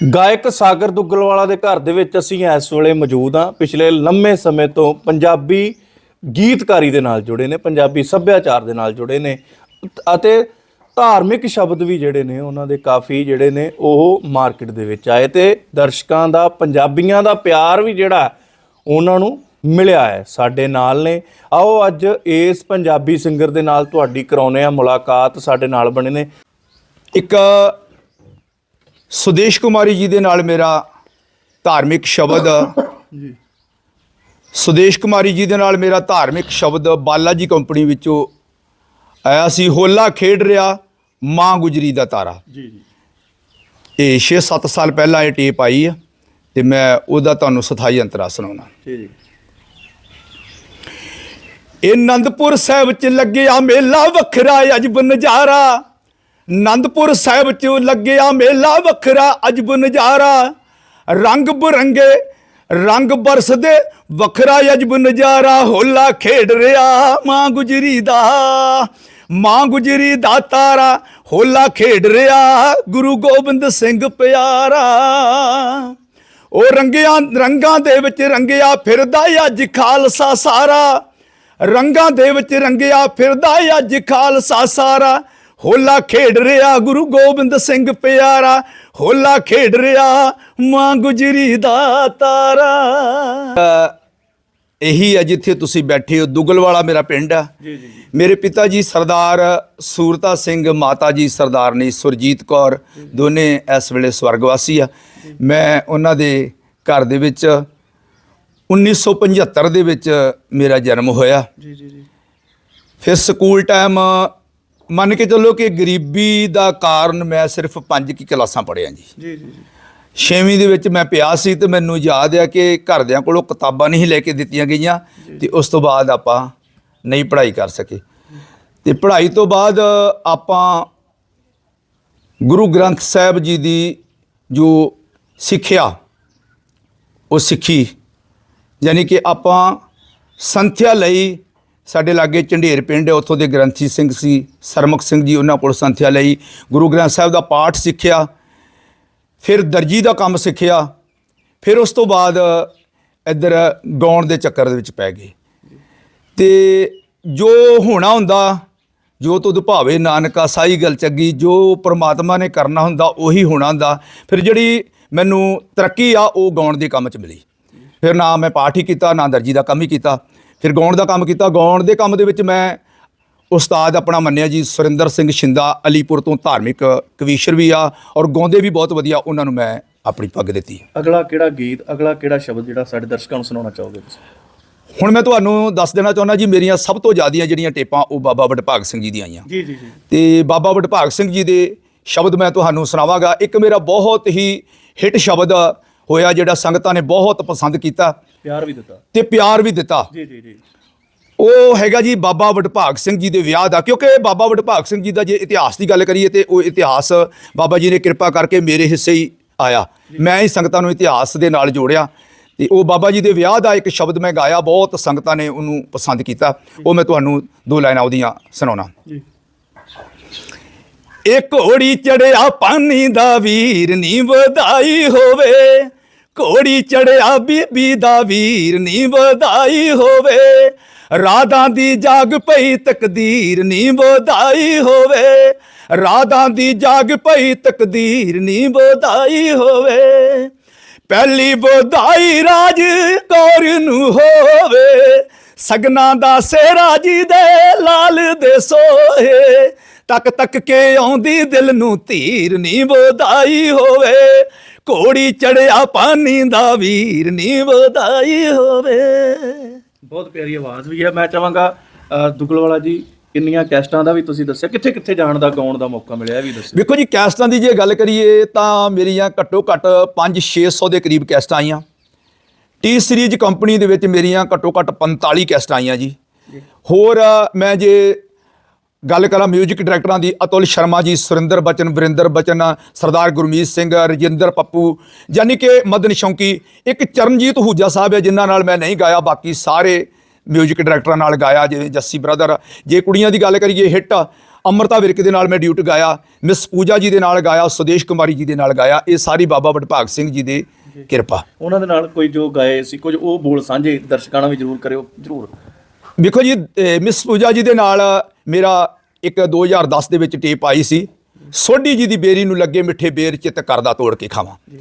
ਗਾਇਕ ਸਾਗਰ ਦੁੱਗਲਵਾਲਾ ਦੇ ਘਰ ਦੇ ਵਿੱਚ ਅਸੀਂ ਇਸ ਵੇਲੇ ਮੌਜੂਦ ਹਾਂ। ਪਿਛਲੇ ਲੰਮੇ ਸਮੇਂ ਤੋਂ ਪੰਜਾਬੀ ਗੀਤਕਾਰੀ ਦੇ ਨਾਲ ਜੁੜੇ ਨੇ, ਪੰਜਾਬੀ ਸੱਭਿਆਚਾਰ ਦੇ ਨਾਲ ਜੁੜੇ ਨੇ ਅਤੇ ਧਾਰਮਿਕ ਸ਼ਬਦ ਵੀ ਜਿਹੜੇ ਨੇ ਉਹਨਾਂ ਦੇ ਕਾਫੀ ਜਿਹੜੇ ਨੇ ਉਹ ਮਾਰਕੀਟ ਦੇ ਵਿੱਚ ਆਏ ਤੇ ਦਰਸ਼ਕਾਂ ਦਾ, ਪੰਜਾਬੀਆਂ ਦਾ ਪਿਆਰ ਵੀ ਜਿਹੜਾ ਉਹਨਾਂ ਨੂੰ ਮਿਲਿਆ ਹੈ, ਸਾਡੇ ਨਾਲ ਨੇ। ਆਓ ਅੱਜ ਇਸ ਪੰਜਾਬੀ ਸਿੰਗਰ ਦੇ ਨਾਲ ਤੁਹਾਡੀ ਕਰਾਉਨੇ ਆ ਮੁਲਾਕਾਤ, ਸਾਡੇ ਨਾਲ ਬਣੇ ਨੇ। ਇੱਕ ਸੁਦੇਸ਼ ਕੁਮਾਰੀ ਜੀ ਦੇ ਨਾਲ ਮੇਰਾ ਧਾਰਮਿਕ ਸ਼ਬਦ ਜੀ। ਸੁਦੇਸ਼ ਕੁਮਾਰੀ ਜੀ ਦੇ ਨਾਲ ਮੇਰਾ ਧਾਰਮਿਕ ਸ਼ਬਦ ਬਾਲਾ ਜੀ ਕੰਪਨੀ ਵਿੱਚੋਂ ਆਇਆ ਸੀ ਹੋਲਾ ਖੇਡ ਰਿਹਾ ਮਾਂ ਗੁਜਰੀ ਦਾ ਤਾਰਾ। ਜੀ ਜੀ। ਇਹ 6-7 ਸਾਲ ਪਹਿਲਾਂ ਇਹ ਟੇਪ ਆਈ ਹੈ ਤੇ ਮੈਂ ਉਹਦਾ ਤੁਹਾਨੂੰ ਸਥਾਈ ਅੰਤਰਾ ਸੁਣਾਉਣਾ। ਜੀ ਜੀ। ਇਹ ਆਨੰਦਪੁਰ ਸਾਹਿਬ ਚ ਲੱਗਿਆ ਮੇਲਾ ਵੱਖਰਾ ਅਜਬ ਨਜ਼ਾਰਾ। ਆਨੰਦਪੁਰ ਸਾਹਿਬ ਚ ਲੱਗਿਆ ਮੇਲਾ ਵੱਖਰਾ, ਅਜਬ ਨਜ਼ਾਰਾ। ਰੰਗ ਬਰੰਗੇ, ਰੰਗ ਬਰਸਦੇ, ਵੱਖਰਾ ਅਜਬ ਨਜ਼ਾਰਾ। ਹੋਲਾ ਖੇਡ ਰਿਹਾ ਮਾਂ ਗੁਜਰੀ ਦਾ, ਮਾਂ ਗੁਜਰੀ ਦਾ ਤਾਰਾ। ਹੋਲਾ ਖੇਡ ਰਿਹਾ ਗੁਰੂ ਗੋਬਿੰਦ ਸਿੰਘ ਪਿਆਰਾ। ਉਹ ਰੰਗਿਆਂ, ਰੰਗਾਂ ਦੇ ਵਿੱਚ ਰੰਗਿਆ ਫਿਰਦਾ ਅੱਜ ਖਾਲਸਾ ਸਾਰਾ। ਰੰਗਾਂ ਦੇ ਵਿੱਚ ਰੰਗਿਆ ਫਿਰਦਾ ਅੱਜ ਖਾਲਸਾ ਸਾਰਾ। ਹੋਲਾ ਖੇਡ ਰਿਹਾ ਗੁਰੂ ਗੋਬਿੰਦ ਸਿੰਘ ਪਿਆਰਾ ਹੋਲਾ ਖੇਡ ਰਿਹਾ ਮਾਂ ਗੁਜਰੀ ਦਾ ਤਾਰਾ। ਇਹੀ ਹੈ ਜਿੱਥੇ ਤੁਸੀਂ ਬੈਠੇ ਹੋ ਦੁਗਲਵਾਲਾ ਮੇਰਾ ਪਿੰਡ ਆ। ਜੀ ਜੀ ਮੇਰੇ ਪਿਤਾ ਜੀ ਸਰਦਾਰ ਸੂਰਤਾ ਸਿੰਘ ਮਾਤਾ ਜੀ ਸਰਦਾਰਨੀ ਸੁਰਜੀਤ ਕੌਰ ਦੋਨੇ ਇਸ ਵੇਲੇ ਸਵਰਗਵਾਸੀ ਆ। ਮੈਂ ਉਹਨਾਂ ਦੇ ਘਰ ਦੇ ਵਿੱਚ 1975 ਦੇ ਵਿੱਚ ਮੇਰਾ ਜਨਮ ਹੋਇਆ। ਜੀ ਜੀ ਜੀ। ਫਿਰ ਸਕੂਲ ਟਾਈਮ ਮੰਨ ਕੇ ਚੱਲੋ ਕਿ ਗਰੀਬੀ ਦਾ ਕਾਰਨ ਮੈਂ ਸਿਰਫ ਪੰਜ ਕੀ ਕਲਾਸਾਂ ਪੜ੍ਹਿਆ ਜੀ। ਜੀ ਜੀ ਜੀ। ਛੇਵੀਂ ਦੇ ਵਿੱਚ ਮੈਂ ਪਿਆ ਸੀ ਤੇ ਮੈਨੂੰ ਯਾਦ ਆ ਕਿ ਘਰਦਿਆਂ ਕੋਲੋਂ ਕਿਤਾਬਾਂ ਨਹੀਂ ਲੈ ਕੇ ਦਿੱਤੀਆਂ ਗਈਆਂ ਤੇ ਉਸ ਤੋਂ ਬਾਅਦ ਆਪਾਂ ਨਹੀਂ ਪੜ੍ਹਾਈ ਕਰ ਸਕੇ। ਤੇ ਪੜ੍ਹਾਈ ਤੋਂ ਬਾਅਦ ਆਪਾਂ ਗੁਰੂ ਗ੍ਰੰਥ ਸਾਹਿਬ ਜੀ ਦੀ ਜੋ ਸਿੱਖਿਆ ਉਹ ਸਿੱਖੀ ਯਾਨੀ ਕਿ ਆਪਾਂ ਸੰਥਿਆ ਲਈ ਸਾਡੇ ਲਾਗੇ ਝੰਡੇਰ ਪਿੰਡ ਹੈ, ਉੱਥੋਂ ਦੇ ਗ੍ਰੰਥੀ ਸਿੰਘ ਸੀ, ਸਰਮੁਖ ਸਿੰਘ ਜੀ ਉਹਨਾਂ ਕੋਲ ਸੰਥਿਆ ਲਈ, ਗੁਰੂ ਗ੍ਰੰਥ ਸਾਹਿਬ ਦਾ ਪਾਠ ਸਿੱਖਿਆ, ਫਿਰ ਦਰਜੀ ਦਾ ਕੰਮ ਸਿੱਖਿਆ, ਫਿਰ ਉਸ ਤੋਂ ਬਾਅਦ ਇੱਧਰ ਗਾਉਣ ਦੇ ਚੱਕਰ ਦੇ ਵਿੱਚ ਪੈ ਗਏ। ਤੇ ਜੋ ਹੋਣਾ ਹੁੰਦਾ, ਜੋ ਤੁਧ ਭਾਵੇ ਨਾਨਕਾ, ਸਾਈ ਗੱਲ ਚੱਗੀ, ਜੋ ਪ੍ਰਮਾਤਮਾ ਨੇ ਕਰਨਾ ਹੁੰਦਾ, ਉਹੀ ਹੋਣਾ ਹੁੰਦਾ। ਫਿਰ ਜਿਹੜੀ ਮੈਨੂੰ ਤਰੱਕੀ ਆ, ਉਹ ਗਾਉਣ ਦੇ ਕੰਮ 'ਚ ਮਿਲੀ। ਫਿਰ ਨਾ ਮੈਂ ਪਾਠ ਹੀ ਕੀਤਾ, ਨਾ ਦਰਜੀ ਦਾ ਕੰਮ ਹੀ ਕੀਤਾ। ਫਿਰ ਗਾਉਣ ਦਾ ਕੰਮ ਕੀਤਾ। ਗਾਉਣ ਦੇ ਕੰਮ ਦੇ ਵਿੱਚ ਮੈਂ ਉਸਤਾਦ ਆਪਣਾ ਮੰਨਿਆ ਜੀ ਸੁਰਿੰਦਰ ਸਿੰਘ ਸ਼ਿੰਦਾ ਅਲੀਪੁਰ ਤੋਂ ਧਾਰਮਿਕ ਕਵੀਸ਼ਰ ਵੀ ਆ ਔਰ ਗਾਉਂਦੇ ਵੀ ਬਹੁਤ ਵਧੀਆ ਉਹਨਾਂ ਨੂੰ ਮੈਂ ਆਪਣੀ ਪੱਗ ਦਿੱਤੀ। ਅਗਲਾ ਕਿਹੜਾ ਗੀਤ ਅਗਲਾ ਕਿਹੜਾ ਸ਼ਬਦ ਜਿਹੜਾ ਸਾਡੇ ਦਰਸ਼ਕਾਂ ਨੂੰ ਸੁਣਾਉਣਾ ਚਾਹੋਗੇ ਤੁਸੀਂ? ਹੁਣ ਮੈਂ ਤੁਹਾਨੂੰ ਦੱਸ ਦੇਣਾ ਚਾਹੁੰਦਾ ਜੀ ਮੇਰੀਆਂ ਸਭ ਤੋਂ ਜ਼ਿਆਦੀਆਂ ਜਿਹੜੀਆਂ ਟੇਪਾਂ ਉਹ ਬਾਬਾ ਵਡਭਾਗ ਸਿੰਘ ਜੀ ਦੀਆਂ ਆਈਆਂ। ਜੀ ਜੀ ਜੀ। ਤੇ ਬਾਬਾ ਵਡਭਾਗ ਸਿੰਘ ਜੀ ਦੇ ਸ਼ਬਦ ਮੈਂ ਤੁਹਾਨੂੰ ਸੁਣਾਵਾਂਗਾ। ਇੱਕ ਮੇਰਾ ਬਹੁਤ ਹੀ ਹਿੱਟ ਸ਼ਬਦ ਹੋਇਆ ਜਿਹੜਾ ਸੰਗਤਾਂ ਨੇ ਬਹੁਤ ਪਸੰਦ ਕੀਤਾ। ਪਿਆਰ ਵੀ ਦਿੱਤਾ। ਤੇ ਪਿਆਰ ਵੀ ਦਿੱਤਾ। ਜੀ ਜੀ ਜੀ। ਉਹ ਹੈਗਾ ਜੀ ਬਾਬਾ ਵਡਭਾਗ ਸਿੰਘ ਜੀ ਦੇ ਵਿਆਹ ਦਾ ਕਿਉਂਕਿ ਬਾਬਾ ਵਡਭਾਗ ਸਿੰਘ ਜੀ ਦਾ ਜੇ ਇਤਿਹਾਸ ਦੀ ਗੱਲ ਕਰੀਏ ਤੇ ਉਹ ਇਤਿਹਾਸ ਬਾਬਾ ਜੀ ਨੇ ਕਿਰਪਾ ਕਰਕੇ ਮੇਰੇ ਹਿੱਸੇ ਹੀ ਆਇਆ। ਮੈਂ ਹੀ ਸੰਗਤਾਂ ਨੂੰ ਇਤਿਹਾਸ ਦੇ ਨਾਲ ਜੋੜਿਆ ਤੇ ਉਹ ਬਾਬਾ ਜੀ ਦੇ ਵਿਆਹ ਦਾ ਇੱਕ ਸ਼ਬਦ ਮੈਂ ਗਾਇਆ ਬਹੁਤ ਸੰਗਤਾਂ ਨੇ ਉਹਨੂੰ ਪਸੰਦ ਕੀਤਾ। ਉਹ ਮੈਂ ਤੁਹਾਨੂੰ ਦੋ ਲਾਈਨਾਂ ਉਹਦੀਆਂ ਸੁਣਾਉਣਾ। ਜੀ। ਇੱਕ ਘੋੜੀ ਚੜਿਆ ਪਾਣੀ ਦਾ ਵੀਰ ਨੀ ਵਧਾਈ ਹੋਵੇ। ਘੋੜੀ ਚੜਿਆ ਬੀਬੀ ਦਾ ਵੀਰ ਨੀ ਵਧਾਈ ਹੋਵੇ। ਰਾਧਾਂ ਦੀ ਜਾਗ ਪਈ ਤਕਦੀਰ ਨੀ ਵਧਾਈ ਹੋਵੇ। ਰਾਧਾਂ ਦੀ ਜਾਗ ਪਈ ਤਕਦੀਰ ਨੀ ਵਧਾਈ ਹੋਵੇ। ਪਹਿਲੀ ਵਧਾਈ ਰਾਜ ਕੌਰ ਨੂੰ ਹੋਵੇ। ਸਗਨਾ ਦਾ ਸੇਰਾ ਜੀ ਦੇ ਲਾਲ ਦੇ ਸੋਹੇ। ਤੱਕ ਤੱਕ ਕੇ ਆਉਂਦੀ ਦਿਲ ਨੂੰ ਧੀਰ ਨੀ ਵਧਾਈ ਹੋਵੇ। ਘੋੜੀ ਚੜਿਆ ਪਾਣੀ ਦਾ ਵੀਰ ਨੀ ਵਧਾਈ ਹੋਵੇ। ਬਹੁਤ ਪਿਆਰੀ ਆਵਾਜ਼ ਵੀ ਹੈ। ਮੈਂ ਚਾਹਾਂਗਾ ਅ, ਦੁੱਗਲਵਾਲਾ ਜੀ ਕਿੰਨੀਆਂ ਕੈਸਟਾਂ ਦਾ ਵੀ ਤੁਸੀਂ ਦੱਸਿਆ? ਕਿੱਥੇ ਕਿੱਥੇ ਜਾਣ ਦਾ ਗਾਉਣ ਦਾ ਮੌਕਾ ਮਿਲਿਆ ਇਹ ਵੀ ਦੱਸਿਓ। ਵੇਖੋ ਜੀ ਕੈਸਟਾਂ ਦੀ ਜੇ ਗੱਲ ਕਰੀਏ ਤਾਂ ਮੇਰੀਆਂ ਘੱਟੋ ਘੱਟ 5-600 ਦੇ ਕਰੀਬ ਕੈਸਟਾਂ ਆਈਆਂ। ਟੀ ਸੀਰੀਜ਼ ਕੰਪਨੀ ਦੇ ਵਿੱਚ ਮੇਰੀਆਂ ਘੱਟੋ ਘੱਟ 45 ਕੈਸਟਾਂ ਆਈਆਂ ਜੀ। ਹੋਰ ਮੈਂ ਜੇ ਗੱਲ ਕਰਾਂ 뮤직 ਡਾਇਰੈਕਟਰਾਂ ਦੀ ਅਤੁਲ ਸ਼ਰਮਾ ਜੀ ਸੁਰਿੰਦਰ ਬਚਨ ਵਰਿੰਦਰ ਬਚਨ ਸਰਦਾਰ ਗੁਰਮੀਤ ਸਿੰਘ ਰਜਿੰਦਰ ਪੱਪੂ ਯਾਨੀ ਕਿ ਮਦਨ ਸ਼ੌਂਕੀ ਇੱਕ ਚਰਨਜੀਤ ਹੂਜਾ ਸਾਹਿਬ ਹੈ ਜਿਨ੍ਹਾਂ ਨਾਲ ਮੈਂ ਨਹੀਂ ਗਾਇਆ ਬਾਕੀ ਸਾਰੇ 뮤직 ਡਾਇਰੈਕਟਰਾਂ ਨਾਲ ਗਾਇਆ ਜਿਵੇਂ ਜੱਸੀ ਬ੍ਰਦਰ ਜੇ ਕੁੜੀਆਂ ਦੀ ਗੱਲ ਕਰੀਏ ਹਿੱਟ ਅਮਰਤਾ ਵਿਰਕ ਦੇ ਨਾਲ ਮੈਂ ਡਿਊਟ ਗਾਇਆ ਮਿਸ ਪੂਜਾ ਜੀ ਦੇ ਨਾਲ ਗਾਇਆ ਸੁਦੇਸ਼ ਕੁਮਾਰੀ ਜੀ ਦੇ ਨਾਲ ਗਾਇਆ ਇਹ ਸਾਰੀ ਬਾਬਾ ਵਡਭਾਗ ਸਿੰਘ ਜੀ ਦੀ ਕਿਰਪਾ ਉਹਨਾਂ ਦੇ ਨਾਲ ਕੋਈ ਜੋ ਗਾਏ ਸੀ ਕੁਝ ਉਹ ਬੋਲ ਸਾਂਝੇ ਦਰਸ਼ਕਾਂ ਨਾਲ ਵੀ ਜ਼ਰੂਰ ਕਰਿਓ ਜ਼ਰੂਰ ਵੇਖੋ ਜੀ ਅਹ ਮਿਸ ਪੂਜਾ ਜੀ ਦੇ ਨਾਲ ਮੇਰਾ ਇੱਕ 2010 ਦੇ ਵਿੱਚ ਟੇਪ ਆਈ ਸੀ। ਸੋਢੀ ਜੀ ਦੀ ਬੇਰੀ ਨੂੰ ਲੱਗੇ ਮਿੱਠੇ ਬੇਰ ਚਿੱਤ ਕਰਦਾ ਤੋੜ ਕੇ ਖਾਵਾਂ।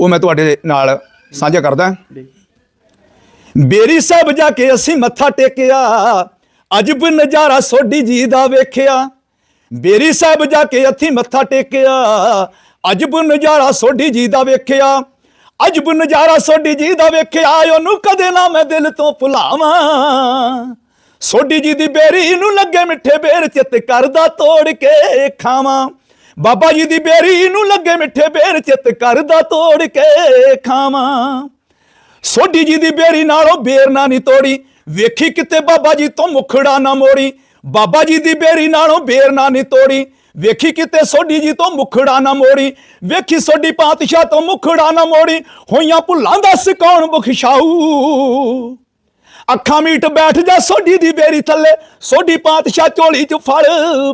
ਉਹ ਮੈਂ ਤੁਹਾਡੇ ਨਾਲ ਸਾਂਝਾ ਕਰਦਾ। ਬੇਰੀ ਸਾਹਿਬ ਜਾ ਕੇ ਅਸੀਂ ਮੱਥਾ ਟੇਕਿਆ ਅਜਬ ਨਜ਼ਾਰਾ ਸੋਢੀ ਜੀ ਦਾ ਵੇਖਿਆ। ਬੇਰੀ ਸਾਹਿਬ ਜਾ ਕੇ ਅਸੀਂ ਮੱਥਾ ਟੇਕਿਆ ਅਜਬ ਨਜ਼ਾਰਾ ਸੋਢੀ ਜੀ ਦਾ ਵੇਖਿਆ। ਅਜਬ ਨਜ਼ਾਰਾ ਸੋਢੀ ਜੀ ਦਾ ਵੇਖਿਆ ਉਹਨੂੰ ਕਦੇ ਨਾ ਮੈਂ ਦਿਲ ਤੋਂ ਭੁਲਾਵਾਂ। ਸੋਢੀ ਜੀ ਦੀ ਬੇਰੀ ਨੂੰ ਲੱਗੇ ਮਿੱਠੇ ਬੇਰ ਚਿੱਤ ਕਰਦਾ ਤੋੜ ਕੇ ਖਾਵਾਂ। ਬਾਬਾ ਜੀ ਦੀ ਬੇਰੀ ਨੂੰ ਲੱਗੇ ਮਿੱਠੇ ਬੇਰ ਚਿੱਤ ਕਰਦਾ ਤੋੜ ਕੇ ਖਾਵਾਂ। ਸੋਢੀ ਜੀ ਦੀ ਬੇਰੀ ਨਾਲੋਂ ਬੇਰ ਨਾ ਨਹੀਂ ਤੋੜੀ। ਵੇਖੀ ਕਿਤੇ ਬਾਬਾ ਜੀ ਤੋਂ ਮੁਖੜਾ ਨਾ ਮੋੜੀ। ਬਾਬਾ ਜੀ ਦੀ ਬੇਰੀ ਨਾਲੋਂ ਬੇਰ ਨਾ ਨਹੀਂ ਤੋੜੀ। ਵੇਖੀ ਕਿਤੇ ਸੋਢੀ ਜੀ ਤੋਂ ਮੁਖੜਾ ਨਾ ਮੋੜੀ। ਵੇਖੀ ਸੋਢੀ ਪਾਤਸ਼ਾਹ ਤੋਂ ਮੁਖੜਾ ਨਾ ਮੋੜੀ। ਹੋਈਆਂ ਭੁੱਲਾਂ ਦਾ ਕੌਣ ਬਖਸ਼ਾਊ। ਅੱਖਾਂ ਮੀਟ ਬੈਠ ਜਾ ਸੋਢੀ ਦੀ ਬੇਰੀ ਥੱਲੇ ਸੋਢੀ ਪਾਤਸ਼ਾਹ ਝੋਲੀ 'ਚ ਫੜ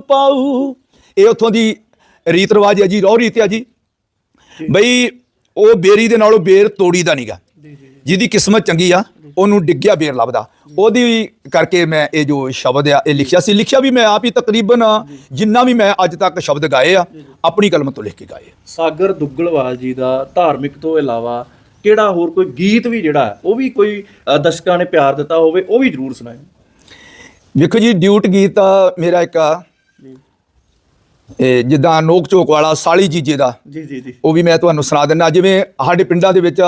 ਪਾਊ। ਇਹ ਉਥੋਂ ਦੀ ਰੀਤ ਰਿਵਾਜ ਹੈ ਜੀ ਰੋਹ ਰੀਤ ਹੈ ਜੀ। ਬਈ ਉਹ ਬੇਰੀ ਦੇ ਨਾਲੋਂ ਬੇਰ ਤੋੜੀ ਦਾ ਨਹੀਂਗਾ ਜਿਹਦੀ ਕਿਸਮਤ ਚੰਗੀ ਆ ਉਹਨੂੰ ਡਿੱਗਿਆ ਬੇਰ ਲੱਭਦਾ। ਉਹਦੀ ਕਰਕੇ ਮੈਂ ਇਹ ਜੋ ਸ਼ਬਦ ਆ ਇਹ ਲਿਖਿਆ ਸੀ। ਲਿਖਿਆ ਵੀ ਮੈਂ ਆਪ ਹੀ ਤਕਰੀਬਨ ਜਿੰਨਾ ਵੀ ਮੈਂ ਅੱਜ ਤੱਕ ਸ਼ਬਦ ਗਾਏ ਆ ਆਪਣੀ ਕਲਮ ਤੋਂ ਲਿਖ ਕੇ ਗਾਏ। ਸਾਗਰ ਦੁੱਗਲਵਾਲ ਜੀ ਦਾ ਧਾਰਮਿਕ ਤੋਂ ਇਲਾਵਾ ਕਿਹੜਾ ਹੋਰ ਕੋਈ ਗੀਤ ਵੀ ਜਿਹੜਾ ਉਹ ਵੀ ਕੋਈ ਦਰਸ਼ਕਾਂ ਨੇ ਪਿਆਰ ਦਿੱਤਾ ਹੋਵੇ ਉਹ ਵੀ ਜ਼ਰੂਰ ਸੁਣਾਏ ਵੇਖੋ ਜੀ ਡਿਊਟ ਗੀਤ ਮੇਰਾ ਇੱਕ ਆ, ਇਹ ਜਿੱਦਾਂ ਨੋਕ ਝੋਕ ਵਾਲਾ ਸਾਲੀ ਜੀਜੇ ਦਾ ਜੀ ਜੀ ਜੀ। ਉਹ ਵੀ ਮੈਂ ਤੁਹਾਨੂੰ ਸੁਣਾ ਦਿੰਦਾ ਜਿਵੇਂ ਸਾਡੇ ਪਿੰਡਾਂ ਦੇ ਵਿੱਚ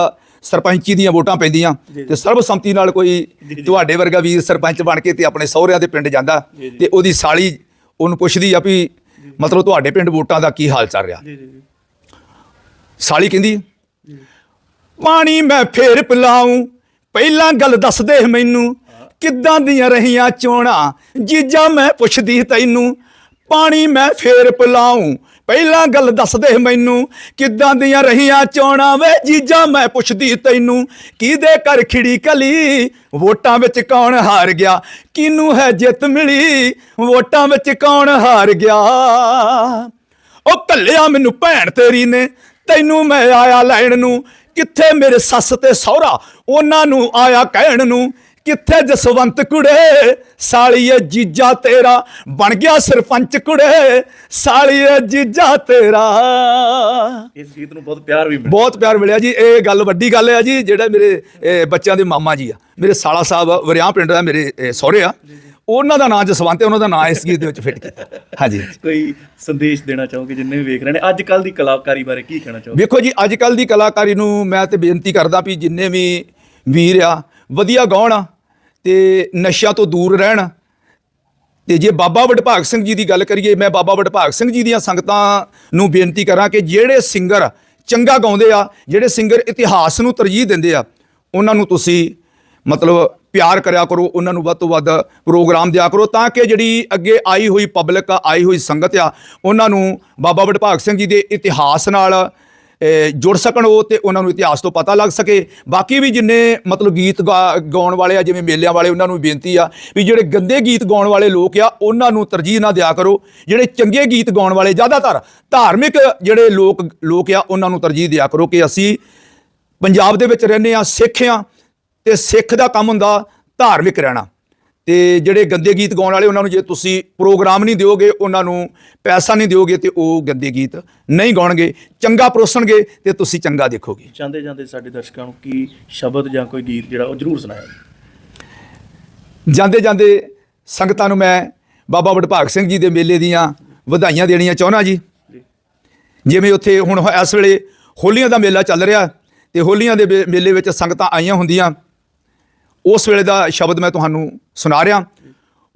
ਸਰਪੰਚੀ ਦੀਆਂ ਵੋਟਾਂ ਪੈਂਦੀਆਂ ਤੇ ਸਰਬਸੰਮਤੀ ਨਾਲ ਕੋਈ ਤੁਹਾਡੇ ਵਰਗਾ ਵੀਰ ਸਰਪੰਚ ਬਣ ਕੇ ਤੇ ਆਪਣੇ ਸਹੁਰਿਆਂ ਦੇ ਪਿੰਡ ਜਾਂਦਾ ਤੇ ਉਹਦੀ ਸਾਲੀ ਉਹਨੂੰ ਪੁੱਛਦੀ ਆ ਵੀ ਮਤਲਬ ਤੁਹਾਡੇ ਪਿੰਡ ਵੋਟਾਂ ਦਾ ਕੀ ਹਾਲ ਚੱਲ ਰਿਹਾ? ਜੀ ਜੀ ਸਾਲੀ ਕਹਿੰਦੀ ਪਾਣੀ ਮੈਂ ਫੇਰ ਪਿਲਾਉਂ। ਪਹਿਲਾਂ ਗੱਲ ਦੱਸ ਦੇ ਮੈਨੂੰ, ਕਿੱਦਾਂ ਦੀਆਂ ਰਹੀਆਂ ਚੋਣਾਂ? ਜੀਜਾ ਮੈਂ ਪੁੱਛਦੀ ਤੈਨੂੰ, ਪਾਣੀ ਮੈਂ ਫੇਰ ਪਿਲਾਉਂ। ਪਹਿਲਾਂ ਗੱਲ ਦੱਸ ਦੇ ਮੈਨੂੰ, ਕਿੱਦਾਂ ਦੀਆਂ ਰਹੀਆਂ ਚੋਣਾਂ? ਵੇ ਜੀਜਾ ਮੈਂ ਪੁੱਛਦੀ ਤੈਨੂੰ, ਕਿਹਦੇ ਘਰ ਖਿੜੀ ਕਲੀ? ਵੋਟਾਂ ਵਿੱਚ ਕੌਣ ਹਾਰ ਗਿਆ? ਕਿਨੂੰ ਹੈ ਜਿੱਤ ਮਿਲੀ? ਵੋਟਾਂ ਵਿੱਚ ਕੌਣ ਹਾਰ ਗਿਆ? ਉਹ ਕੱਲਿਆ ਮੈਨੂੰ ਭੈਣ ਤੇਰੀ ਨੇ, ਤੈਨੂੰ ਮੈਂ ਆਇਆ ਲੈਣ ਨੂੰ। ਕਿੱਥੇ ਮੇਰੇ ਸੱਸ ਤੇ ਸਹੁਰਾ? ਉਹਨਾਂ ਨੂੰ ਆਇਆ ਕਹਿਣ ਨੂੰ ਕਿੱਥੇ ਜਸਵੰਤ ਕੁੜੇ? ਸਾਲੀਏ ਜੀਜਾ ਤੇਰਾ ਬਣ ਗਿਆ ਸਰਪੰਚ ਕੁੜੇ। ਸਾਲੀਏ ਜੀਜਾ ਤੇਰਾ। ਇਸ ਗੀਤ ਨੂੰ ਬਹੁਤ ਪਿਆਰ ਵੀ ਮਿਲਿਆ। ਬਹੁਤ ਪਿਆਰ ਮਿਲਿਆ ਜੀ। ਇਹ ਗੱਲ ਵੱਡੀ ਗੱਲ ਹੈ ਜੀ ਜਿਹੜਾ ਮੇਰੇ ਬੱਚਿਆਂ ਦੇ ਮਾਮਾ ਜੀ ਆ। ਮੇਰੇ ਸਾਲਾ ਸਾਹਿਬ ਵਰਿਆਹ ਪਿੰਡ ਦਾ ਮੇਰੇ ਸਹੁਰੇ ਆ। ਉਹਨਾਂ ਦਾ ਨਾਂ ਜਸਵੰਤ ਹੈ ਉਹਨਾਂ ਦਾ ਨਾਂ ਇਸ ਗੀਤ ਦੇ ਵਿੱਚ ਫਿੱਟ ਕੀਤਾ। ਹਾਂਜੀ। ਕੋਈ ਸੰਦੇਸ਼ ਦੇਣਾ ਚਾਹੋਗੇ ਜਿੰਨੇ ਵੀ ਵੇਖ ਰਹੇ ਨੇ? ਅੱਜ ਕੱਲ ਦੀ ਕਲਾਕਾਰੀ ਬਾਰੇ ਕੀ ਕਹਿਣਾ ਚਾਹੋਗੇ? ਵੇਖੋ ਜੀ ਅੱਜ ਕੱਲ ਦੀ ਕਲਾਕਾਰੀ ਨੂੰ ਮੈਂ ਤੇ ਬੇਨਤੀ ਕਰਦਾ ਵੀ ਜਿੰਨੇ ਵੀ ਵੀਰ ਆ ਵਧੀਆ ਗਾਉਣ ਤੇ ਨਸ਼ਿਆਂ ਤੋਂ ਦੂਰ ਰਹਿਣ। ਤੇ ਜੇ ਬਾਬਾ ਵਡਭਾਗ ਸਿੰਘ ਜੀ ਦੀ ਗੱਲ ਕਰੀਏ ਮੈਂ ਬਾਬਾ ਵਡਭਾਗ ਸਿੰਘ ਜੀ ਦੀਆਂ ਸੰਗਤਾਂ ਨੂੰ ਬੇਨਤੀ ਕਰਾਂ ਕਿ ਜਿਹੜੇ ਸਿੰਗਰ ਚੰਗਾ ਗਾਉਂਦੇ ਆ ਜਿਹੜੇ ਸਿੰਗਰ ਇਤਿਹਾਸ ਨੂੰ ਤਰਜੀਹ ਦਿੰਦੇ ਆ ਉਹਨਾਂ ਨੂੰ ਤੁਸੀਂ ਮਤਲਬ ਪਿਆਰ ਕਰਿਆ ਕਰੋ, ਉਹਨਾਂ ਨੂੰ ਵੱਧ ਤੋਂ ਵੱਧ ਪ੍ਰੋਗਰਾਮ ਦਿਆ ਕਰੋ, ਤਾਂ ਕਿ ਜਿਹੜੀ ਅੱਗੇ ਆਈ ਹੋਈ ਪਬਲਿਕ ਆ, ਆਈ ਹੋਈ ਸੰਗਤ ਆ, ਉਹਨਾਂ ਨੂੰ ਬਾਬਾ ਵਡਭਾਗ ਸਿੰਘ ਜੀ ਦੇ ਇਤਿਹਾਸ ਨਾਲ ਜੁੜ ਸਕਣ ਉਹ ਤੇ ਉਹਨਾਂ ਨੂੰ ਇਤਿਹਾਸ ਤੋਂ ਪਤਾ ਲੱਗ ਸਕੇ। ਬਾਕੀ ਵੀ ਜਿੰਨੇ ਮਤਲਬ ਗੀਤ ਗਾ- ਗਾਉਣ ਵਾਲੇ ਆ, ਜਿਵੇਂ ਮੇਲਿਆਂ ਵਾਲੇ, ਉਹਨਾਂ ਨੂੰ ਬੇਨਤੀ ਆ ਵੀ ਜਿਹੜੇ ਗੰਦੇ ਗੀਤ ਗਾਉਣ ਵਾਲੇ ਲੋਕ ਆ, ਉਹਨਾਂ ਨੂੰ ਤਰਜੀਹ ਨਾ ਦਿਆ ਕਰੋ। ਜਿਹੜੇ ਚੰਗੇ ਗੀਤ ਗਾਉਣ ਵਾਲੇ ਜ਼ਿਆਦਾਤਰ ਧਾਰਮਿਕ ਜਿਹੜੇ ਲੋਕ ਲੋਕ ਆ, ਉਹਨਾਂ ਨੂੰ ਤਰਜੀਹ ਦਿਆ ਕਰੋ ਕਿ ਅਸੀਂ ਪੰਜਾਬ ਦੇ ਵਿੱਚ ਰਹਿੰਦੇ ਆ, ਸਿੱਖ ਆ ਤੇ ਸਿੱਖ ਦਾ ਕੰਮ ਹੁੰਦਾ ਧਾਰਮਿਕ ਰਹਿਣਾ। ਤੇ ਜਿਹੜੇ ਗੰਦੇ ਗੀਤ ਗਾਉਣ ਵਾਲੇ ਉਹਨਾਂ ਨੂੰ ਜੇ ਤੁਸੀਂ ਪ੍ਰੋਗਰਾਮ ਨਹੀਂ ਦਿਓਗੇ ਉਹਨਾਂ ਨੂੰ ਪੈਸਾ ਨਹੀਂ ਦਿਓਗੇ ਤੇ ਉਹ ਗੰਦੇ ਗੀਤ ਨਹੀਂ ਗਾਉਣਗੇ। ਚੰਗਾ ਪਰੋਸਣਗੇ ਤੇ ਤੁਸੀਂ ਚੰਗਾ ਦੇਖੋਗੇ। ਚਾਹੁੰਦੇ ਜਾਂਦੇ ਸਾਡੇ ਦਰਸ਼ਕਾਂ ਨੂੰ ਕੀ ਸ਼ਬਦ ਜਾਂ ਕੋਈ ਗੀਤ ਜਿਹੜਾ ਉਹ ਜ਼ਰੂਰ ਸੁਣਾਇਆ ਜਾਂਦੇ ਜਾਂਦੇ ਸੰਗਤਾਂ ਨੂੰ ਮੈਂ ਬਾਬਾ ਵਡਭਾਗ ਸਿੰਘ ਜੀ ਦੇ ਮੇਲੇ ਦੀਆਂ ਵਧਾਈਆਂ ਦੇਣੀਆਂ ਚਾਹੁੰਦਾ ਜੀ। ਜਿਵੇਂ ਉੱਥੇ ਹੁਣ ਇਸ ਵੇਲੇ ਹੋਲੀਆਂ ਦਾ ਮੇਲਾ ਚੱਲ ਰਿਹਾ ਤੇ ਹੋਲੀਆਂ ਦੇ ਮੇਲੇ ਵਿੱਚ ਸੰਗਤਾਂ ਆਈਆਂ ਹੁੰਦੀਆਂ। ਉਸ ਵੇਲੇ ਦਾ ਸ਼ਬਦ ਮੈਂ ਤੁਹਾਨੂੰ ਸੁਣਾ ਰਿਹਾ।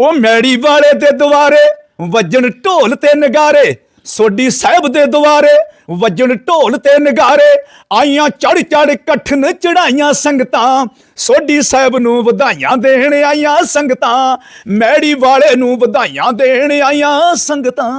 ਉਹ ਮੈੜੀ ਵਾਲੇ ਦੇ ਦੁਆਰੇ, ਵੱਜਣ ਢੋਲ ਤੇ ਨਗਾਰੇ। ਸੋਡੀ ਸਾਹਿਬ ਦੇ ਦੁਆਰੇ, ਵੱਜਣ ਢੋਲ ਤੇ ਨਗਾਰੇ। ਆਈਆਂ ਚੜ ਚੜ ਕਠਨ ਚੜਾਈਆਂ ਸੰਗਤਾਂ, ਸੋਢੀ ਸਾਹਿਬ ਨੂੰ ਵਧਾਈਆਂ ਦੇਣ ਆਈਆਂ ਸੰਗਤਾਂ। ਮੈੜੀ ਵਾਲੇ ਨੂੰ ਵਧਾਈਆਂ ਦੇਣ ਆਈਆਂ ਸੰਗਤਾਂ।